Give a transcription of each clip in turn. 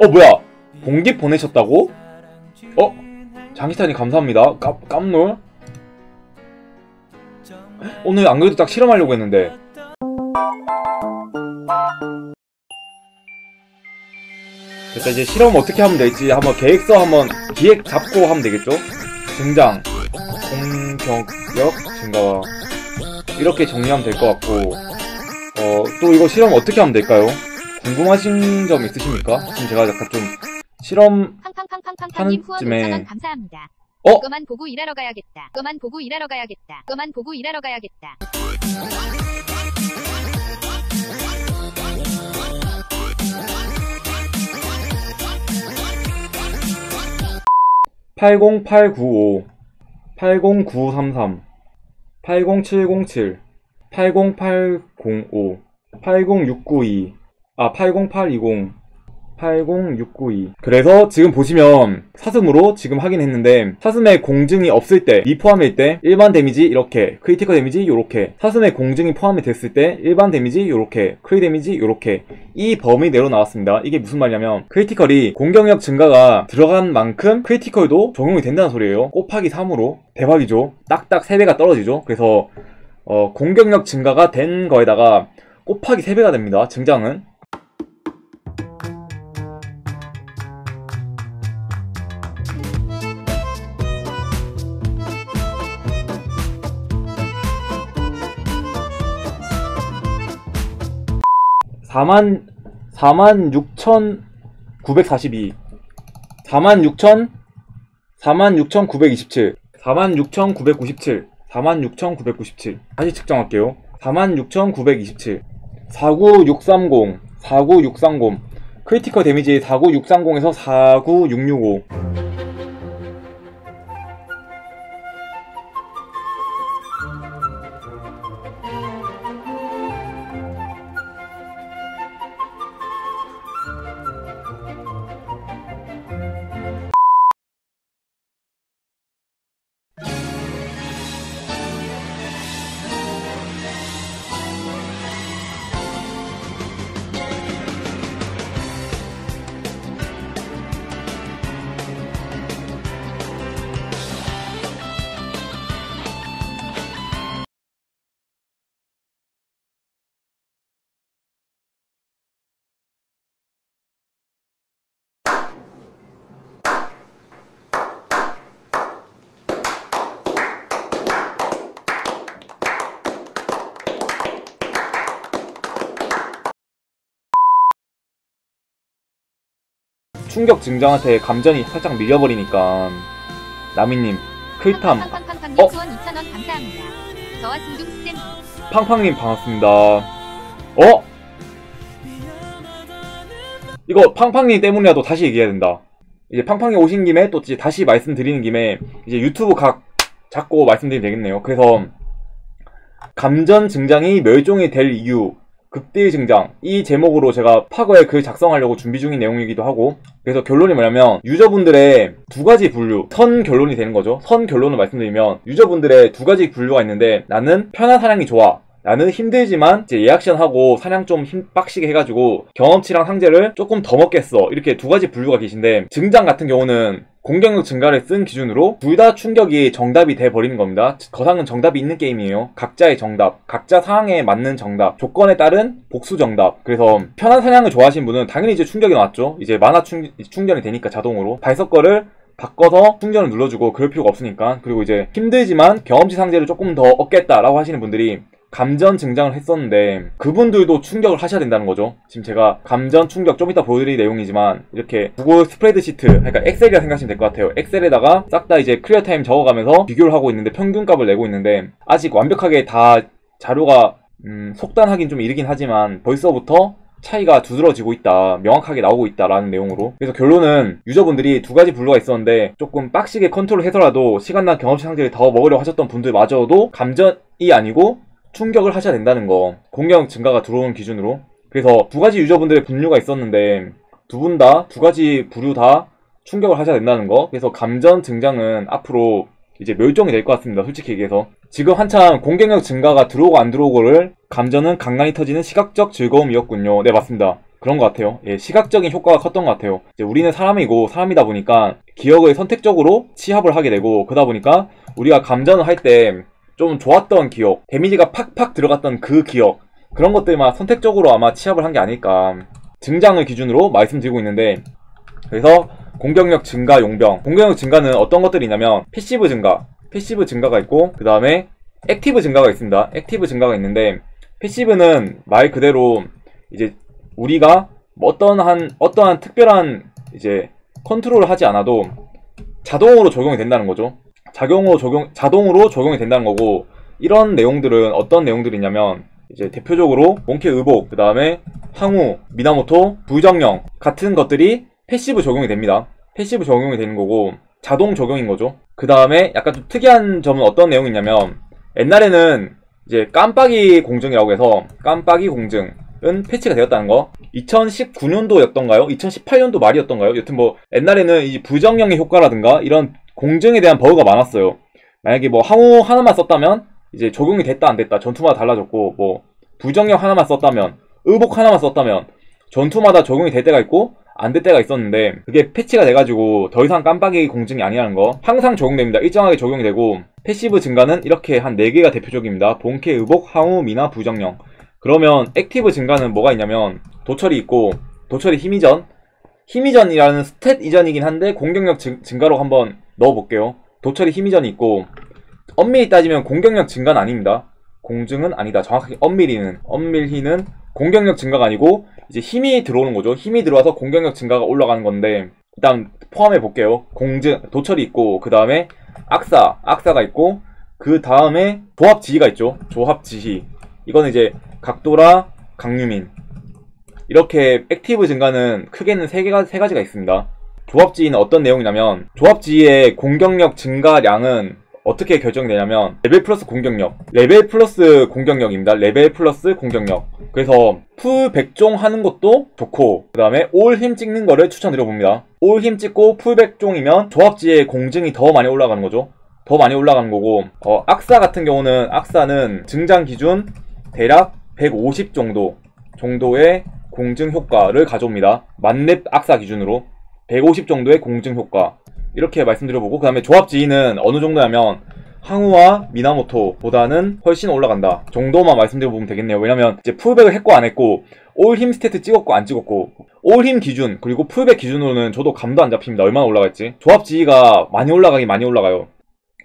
어 뭐야 봉기 보내셨다고? 어? 장기탄이 감사합니다 깜, 깜놀 오늘 안 그래도 딱 실험하려고 했는데 됐다 이제 실험 어떻게 하면 될지 한번 계획서 한번 기획 잡고 하면 되겠죠? 등장 공격력 증가 이렇게 정리하면 될 것 같고 어, 또 이거 실험 어떻게 하면 될까요? 궁금하신 점 있으십니까? 지금 제가 약간 좀 실험 후원 한 쯤에- 5천원 감사합니다. 어? 그만 보고 일하러 가야겠다. 그만 보고 일하러 가야겠다. 그만 보고 일하러 가야겠다. 80895 80933 80707 80805 80692 아 80820 80692 그래서 지금 보시면 사슴으로 지금 확인했는데 사슴의 공증이 없을 때이 포함일 때 일반 데미지 이렇게 크리티컬 데미지 요렇게 사슴의 공증이 포함이 됐을 때 일반 데미지 요렇게 크리 데미지 요렇게 이 범위 내로 나왔습니다. 이게 무슨 말이냐면 크리티컬이 공격력 증가가 들어간 만큼 크리티컬도 적용이 된다는 소리예요. 곱하기 3으로 대박이죠. 딱딱 3배가 떨어지죠. 그래서 어, 공격력 증가가 된 거에다가 곱하기 3배가 됩니다. 증장은 사만 4만 6,942 4만 6천 4만 6,927 4만 6,997 4만 6,997 다시 측정할게요. 4만 6,927 49630 49630 크리티컬 데미지 49630에서 49665 충격 증장한테 감전이 살짝 밀려버리니까 나미님 클탐 어? 후원 2천원 감사합니다. 저와 승중쌤 팡팡님 반갑습니다. 어? 이거 팡팡님 때문이라도 다시 얘기해야 된다. 이제 팡팡이 오신 김에 또 이제 다시 말씀드리는 김에 이제 유튜브 각 잡고 말씀드리면 되겠네요. 그래서 감전 증장이 멸종이 될 이유 급딜 증장 이 제목으로 제가 파거에 글 작성하려고 준비 중인 내용이기도 하고 그래서 결론이 뭐냐면 유저분들의 두 가지 분류 선 결론이 되는 거죠. 선 결론을 말씀드리면 유저분들의 두 가지 분류가 있는데 나는 편한 사냥이 좋아 나는 힘들지만 이제 예약션 하고 사냥 좀 힘 빡시게 해가지고 경험치랑 상자를 조금 더 먹겠어 이렇게 두 가지 분류가 계신데 증장 같은 경우는 공격력 증가를 쓴 기준으로 둘 다 충격이 정답이 돼 버리는 겁니다. 거상은 정답이 있는 게임이에요. 각자의 정답, 각자 상황에 맞는 정답, 조건에 따른 복수 정답. 그래서 편한 사냥을 좋아하시는 분은 당연히 이제 충격이 나왔죠. 이제 만화 충, 충전이 되니까 자동으로 발석 거를 바꿔서 충전을 눌러주고 그럴 필요가 없으니까 그리고 이제 힘들지만 경험치 상자를 조금 더 얻겠다라고 하시는 분들이 감전 증장을 했었는데 그분들도 충격을 하셔야 된다는 거죠. 지금 제가 감전 충격 좀 이따 보여드릴 내용이지만 이렇게 구글 스프레드시트 그러니까 엑셀이라 생각하시면 될 것 같아요. 엑셀에다가 싹 다 이제 클리어 타임 적어가면서 비교를 하고 있는데 평균값을 내고 있는데 아직 완벽하게 다 자료가 음, 속단하긴 좀 이르긴 하지만 벌써부터 차이가 두드러지고 있다, 명확하게 나오고 있다라는 내용으로. 그래서 결론은 유저분들이 두 가지 분류가 있었는데 조금 빡시게 컨트롤 해서라도 시간당 경험치 상자를 더 먹으려고 하셨던 분들마저도 감전이 아니고 충격을 하셔야 된다는 거. 공격 증가가 들어오는 기준으로. 그래서 두 가지 유저분들의 분류가 있었는데 두 분 다 두 가지 부류 다 충격을 하셔야 된다는 거. 그래서 감전 증장은 앞으로 이제 멸종이 될 것 같습니다. 솔직히 얘기해서. 지금 한참 공격력 증가가 들어오고 안 들어오고를 감전은 간간히 터지는 시각적 즐거움이었군요. 네, 맞습니다. 그런 것 같아요. 예, 시각적인 효과가 컸던 것 같아요. 이제 우리는 사람이고 사람이다 보니까 기억을 선택적으로 취합을 하게 되고 그러다 보니까 우리가 감전을 할 때 좀 좋았던 기억, 데미지가 팍팍 들어갔던 그 기억 그런 것들만 선택적으로 아마 취합을 한 게 아닐까. 증장을 기준으로 말씀드리고 있는데 그래서 공격력 증가 용병 공격력 증가는 어떤 것들이 있냐면 패시브 증가 패시브 증가가 있고 그 다음에 액티브 증가가 있습니다. 액티브 증가가 있는데 패시브는 말 그대로 이제 우리가 뭐 어떠한 어떠한 특별한 이제 컨트롤을 하지 않아도 자동으로 적용이 된다는 거죠. 자동으로 적용 자동으로 적용이 된다는 거고 이런 내용들은 어떤 내용들이냐면 이제 대표적으로 몽케 의복, 그 다음에 항우, 미나모토, 부정령 같은 것들이 패시브 적용이 됩니다. 패시브 적용이 되는 거고 자동 적용인 거죠. 그 다음에 약간 좀 특이한 점은 어떤 내용이냐면 옛날에는 이제 깜빡이 공증이라고 해서 깜빡이 공증 은 패치가 되었다는 거. 2019년도였던가요? 2018년도 말이었던가요? 여튼 뭐 옛날에는 이 부정령의 효과라든가 이런 공증에 대한 버그가 많았어요. 만약에 뭐 항우 하나만 썼다면 이제 적용이 됐다 안 됐다 전투마다 달라졌고 뭐 부정령 하나만 썼다면 의복 하나만 썼다면 전투마다 적용이 될 때가 있고 안 될 때가 있었는데 그게 패치가 돼가지고 더 이상 깜빡이 공증이 아니라는 거 항상 적용됩니다. 일정하게 적용이 되고 패시브 증가는 이렇게 한 4개가 대표적입니다. 본캐 의복 항우 미나 부정령. 그러면 액티브 증가는 뭐가 있냐면 도철이 있고 도철이 힘이전. 힘이전이라는 스탯 이전이긴 한데 공격력 증, 증가로 한번 넣어볼게요 도철이 힘이전이 있고 엄밀히 따지면 공격력 증가는 아닙니다. 공증은 아니다. 정확하게 엄밀히는 엄밀히는 공격력 증가가 아니고 이제 힘이 들어오는 거죠. 힘이 들어와서 공격력 증가가 올라가는 건데 일단 포함해 볼게요. 공증 도철이 있고 그 다음에 악사 악사가 있고 그 다음에 조합 지휘가 있죠. 조합 지휘 이거는 이제 각도라 강유민 이렇게 액티브 증가는 크게는 세 개가 세 가지가 있습니다. 조합 지휘는 어떤 내용이냐면 조합 지휘의 공격력 증가량은 어떻게 결정되냐면 레벨 플러스 공격력. 레벨 플러스 공격력입니다. 레벨 플러스 공격력. 그래서 풀 백종 하는 것도 좋고 그 다음에 올 힘 찍는 거를 추천드려 봅니다. 올 힘 찍고 풀 백종이면 조합지의 공증이 더 많이 올라가는 거죠. 더 많이 올라가는 거고 어, 악사 같은 경우는 악사는 증장 기준 대략 150 정도 정도의 공증 효과를 가져옵니다. 만렙 악사 기준으로 150 정도의 공증 효과. 이렇게 말씀드려보고 그 다음에 조합 지위는 어느 정도냐면 항우와 미나모토보다는 훨씬 올라간다 정도만 말씀드려보면 되겠네요. 왜냐면 이제 풀백을 했고 안 했고 올힘 스태트 찍었고 안 찍었고 올힘 기준 그리고 풀백 기준으로는 저도 감도 안 잡힙니다. 얼마나 올라갈지. 조합 지위가 많이 올라가긴 많이 올라가요.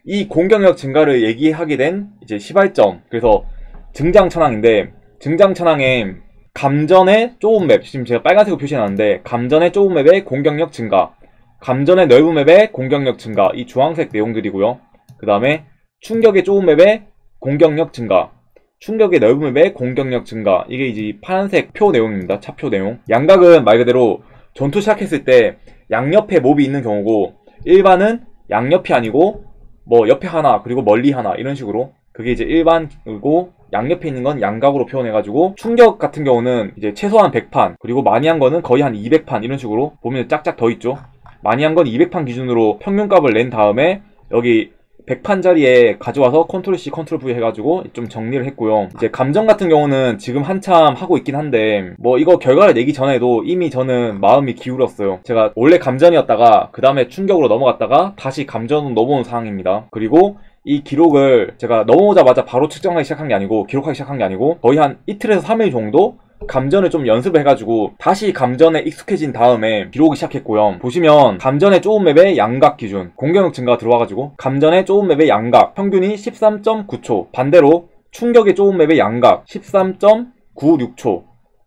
이 공격력 증가를 얘기하게 된 이제 시발점. 그래서 증장천왕인데 증장천왕에 감전의 좁은 맵 지금 제가 빨간색으로 표시해놨는데 감전의 좁은 맵의 공격력 증가. 감전의 넓은 맵의 공격력 증가. 이 주황색 내용들이고요. 그 다음에 충격의 좁은 맵의 공격력 증가. 충격의 넓은 맵의 공격력 증가. 이게 이제 파란색 표 내용입니다. 차표 내용. 양각은 말 그대로 전투 시작했을 때 양옆에 몹이 있는 경우고 일반은 양옆이 아니고 뭐 옆에 하나 그리고 멀리 하나 이런 식으로. 그게 이제 일반이고 양옆에 있는 건 양각으로 표현해가지고 충격 같은 경우는 이제 최소한 100판 그리고 많이 한 거는 거의 한 200판 이런 식으로 보면 짝짝 더 있죠. 많이 한 건 200판 기준으로 평균값을 낸 다음에 여기 100판짜리에 가져와서 컨트롤 C, 컨트롤 V 해가지고 좀 정리를 했고요. 이제 감정 같은 경우는 지금 한참 하고 있긴 한데 뭐 이거 결과를 내기 전에도 이미 저는 마음이 기울었어요. 제가 원래 감전이었다가 그 다음에 충격으로 넘어갔다가 다시 감전으로 넘어온 상황입니다. 그리고 이 기록을 제가 넘어오자마자 바로 측정하기 시작한 게 아니고 기록하기 시작한 게 아니고 거의 한 이틀에서 3일 정도 감전을 좀 연습을 해가지고 다시 감전에 익숙해진 다음에 기록이 시작했고요. 보시면 감전의 좁은 맵의 양각 기준 공격력 증가가 들어와가지고 감전의 좁은 맵의 양각 평균이 13.9초 반대로 충격의 좁은 맵의 양각 13.96초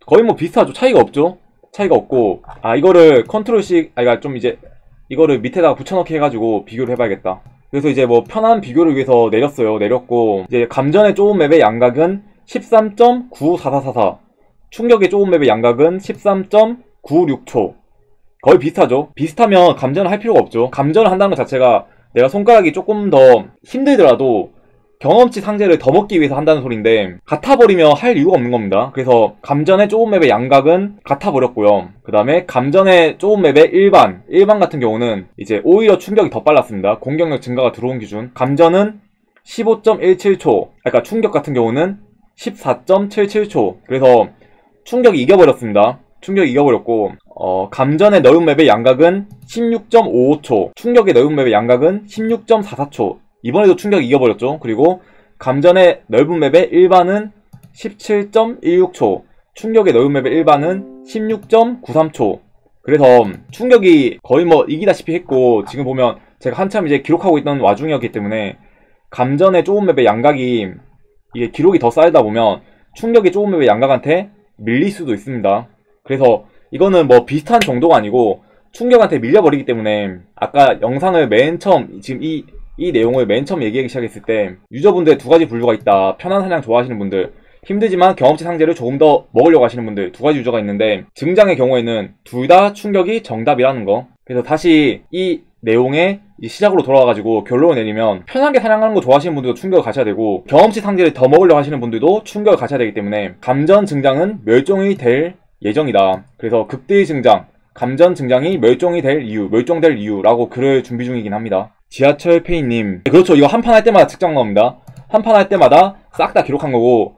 거의 뭐 비슷하죠. 차이가 없죠. 차이가 없고 아 이거를 컨트롤 C 아 이거 좀 이제 이거를 밑에다가 붙여넣기 해가지고 비교를 해봐야겠다. 그래서 이제 뭐 편한 비교를 위해서 내렸어요. 내렸고 이제 감전의 좁은 맵의 양각은 13.94444 충격의 좁은 맵의 양각은 13.96초. 거의 비슷하죠. 비슷하면 감전을 할 필요가 없죠. 감전을 한다는 것 자체가 내가 손가락이 조금 더 힘들더라도 경험치 상자를 더 먹기 위해서 한다는 소리인데 같아버리면 할 이유가 없는 겁니다. 그래서 감전의 좁은 맵의 양각은 같아버렸고요. 그 다음에 감전의 좁은 맵의 일반, 일반 같은 경우는 이제 오히려 충격이 더 빨랐습니다. 공격력 증가가 들어온 기준. 감전은 15.17초, 그러니까 충격 같은 경우는 14.77초. 그래서 충격이 이겨버렸습니다. 충격이 이겨버렸고 어, 감전의 넓은 맵의 양각은 16.55초. 충격의 넓은 맵의 양각은 16.44초. 이번에도 충격이 이겨버렸죠. 그리고 감전의 넓은 맵의 일반은 17.16초. 충격의 넓은 맵의 일반은 16.93초. 그래서 충격이 거의 뭐 이기다시피 했고 지금 보면 제가 한참 이제 기록하고 있던 와중이었기 때문에 감전의 좁은 맵의 양각이 이게 기록이 더 쌓이다 보면 충격이 좁은 맵의 양각한테 밀릴 수도 있습니다. 그래서 이거는 뭐 비슷한 정도가 아니고 충격한테 밀려버리기 때문에 아까 영상을 맨 처음 지금 이, 이 내용을 맨 처음 얘기하기 시작했을 때 유저분들 두 가지 분류가 있다. 편한 사냥 좋아하시는 분들 힘들지만 경험치 상자를 조금 더 먹으려고 하시는 분들 두 가지 유저가 있는데 증장의 경우에는 둘 다 충격이 정답이라는 거. 그래서 다시 이 내용의 이 시작으로 돌아와가지고 결론을 내리면 편하게 사냥하는 거 좋아하시는 분들도 충격을 가셔야 되고 경험치 상자를 더 먹으려고 하시는 분들도 충격을 가셔야 되기 때문에 감전 증장은 멸종이 될 예정이다. 그래서 극대의 증장, 감전 증장이 멸종이 될 이유, 멸종될 이유라고 글을 준비 중이긴 합니다. 지하철 페이님. 그렇죠. 이거 한 판 할 때마다 측정 나옵니다. 한 판 할 때마다 싹 다 기록한 거고